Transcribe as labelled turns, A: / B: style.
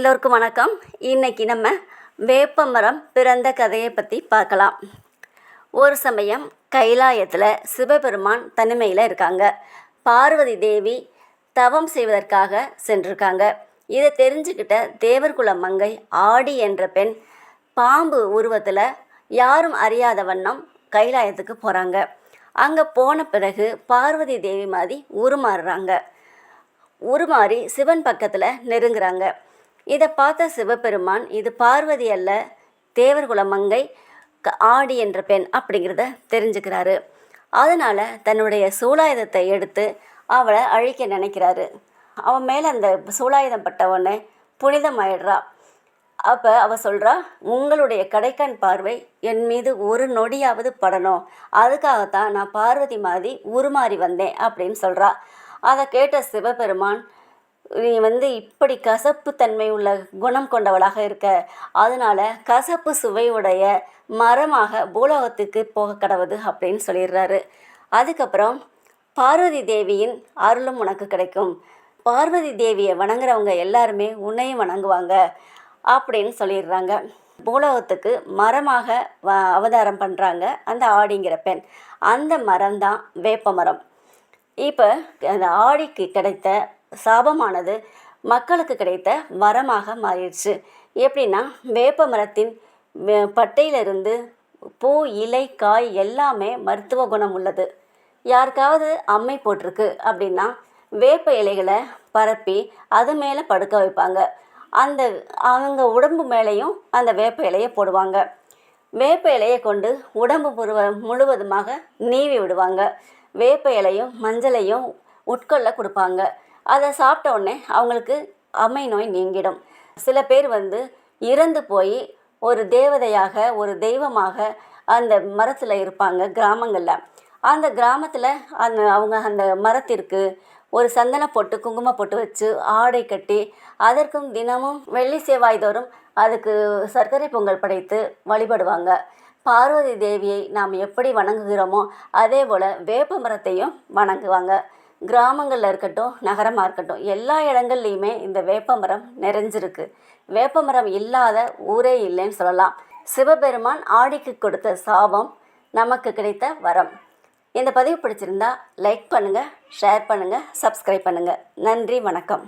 A: எல்லோருக்கும் வணக்கம். இன்னைக்கு நம்ம வேப்பமரம் பிறந்த கதையை பற்றி பார்க்கலாம். ஒரு சமயம் கைலாயத்தில் சிவபெருமான் தனிமையில் இருக்காங்க. பார்வதி தேவி தவம் செய்வதற்காக சென்றிருக்காங்க. இதை தெரிஞ்சுக்கிட்ட தேவர்குல மங்கை ஆடி என்ற பெண் பாம்பு உருவத்தில் யாரும் அறியாத வண்ணம் கைலாயத்துக்கு போகிறாங்க அங்கே போன பிறகு பார்வதி தேவி மாதிரி உருமாறுறாங்க. உருமாறி சிவன் பக்கத்தில் நெருங்குறாங்க. இதை பார்த்த சிவபெருமான் இது பார்வதி அல்ல தேவர்குல மங்கை க- ஆடி என்ற பெண் அப்படிங்கிறத தெரிஞ்சுக்கிறாரு. அதனால் தன்னுடைய சூலாயுதத்தை எடுத்து அவளை அழிக்க நினைக்கிறாரு. அவன் மேலே அந்த சூலாயுதம் பட்டவொடனே புனிதமாயிடுறா. அப்போ அவ சொல்கிறா உங்களுடைய கடைக்கண் பார்வை என் மீது ஒரு நொடியாவது படணும். அதுக்காகத்தான் நான் பார்வதி மாதிரி உருமாறி வந்தேன் அப்படின்னு சொல்கிறா அதை கேட்ட சிவபெருமான் நீ வந்து இப்படி கசப்பு தன்மை உள்ள குணம் கொண்டவளாக இருக்க. அதனால கசப்பு சுவையுடைய மரமாக பூலோகத்துக்கு போக கடவுது அப்படின்னு சொல்லிடுறாரு. அதுக்கப்புறம் பார்வதி தேவியின் அருளும் உனக்கு கிடைக்கும். பார்வதி தேவியை வணங்குறவங்க எல்லாருமே உன்னையும் வணங்குவாங்க அப்படின்னு சொல்லிடுறாங்க. பூலோகத்துக்கு மரமாக வ- அவதாரம் பண்ணுறாங்க அந்த ஆடிங்கிற பெண். அந்த மரம் தான் வேப்ப மரம் இப்போ அந்த ஆடிக்கு கிடைத்த சாபமானது மக்களுக்கு கிடைத்த வரமாக மாறிடுச்சு. எப்படின்னா வேப்ப மரத்தின் வே- பட்டையிலிருந்து பூ இலை காய் எல்லாமே மருத்துவ குணம் உள்ளது. யாருக்காவது அம்மை போட்டிருக்கு அப்படின்னா வேப்ப இலைகளை பரப்பி அது மேலே படுக்க வைப்பாங்க. அந்த அவங்க உடம்பு மேலேயும் அந்த வேப்ப இலையை போடுவாங்க. வேப்ப இலையை கொண்டு உடம்பு முழுவ முழுவதுமாக நீவி விடுவாங்க. வேப்ப இலையும் மஞ்சளையும் உட்கொள்ள கொடுப்பாங்க. அதை சாப்பிட்ட உடனே அவங்களுக்கு அம்மை நோய் நீங்கிடும். சில பேர் வந்து இறந்து போய் ஒரு தேவதையாக ஒரு தெய்வமாக அந்த மரத்தில் இருப்பாங்க கிராமங்களில். அந்த கிராமத்தில் அந்த அவங்க அந்த மரத்திற்கு ஒரு சந்தன பொட்டு குங்கும பொட்டு வச்சு ஆடை கட்டி அதற்கும் தினமும் வெள்ளி செவ்வாய் தோறும் அதுக்கு சர்க்கரை பொங்கல் படைத்து வழிபடுவாங்க. பார்வதி தேவியை நாம் எப்படி வணங்குகிறோமோ அதே போல் வேப்ப மரத்தையும் வணங்குவாங்க. கிராமங்களில் இருக்கட்டும் நகரமாக இருக்கட்டும் எல்லா இடங்கள்லையுமே இந்த வேப்பமரம் நிறைஞ்சிருக்கு. வேப்பமரம் இல்லாத ஊரே இல்லைன்னு சொல்லலாம். சிவபெருமான் ஆடிக்கு கொடுத்த சாபம் நமக்கு கிடைத்த வரம். இந்த பதிவு பிடிச்சிருந்தா லைக் பண்ணுங்கள் ஷேர் பண்ணுங்கள் சப்ஸ்கிரைப் பண்ணுங்கள் நன்றி வணக்கம்.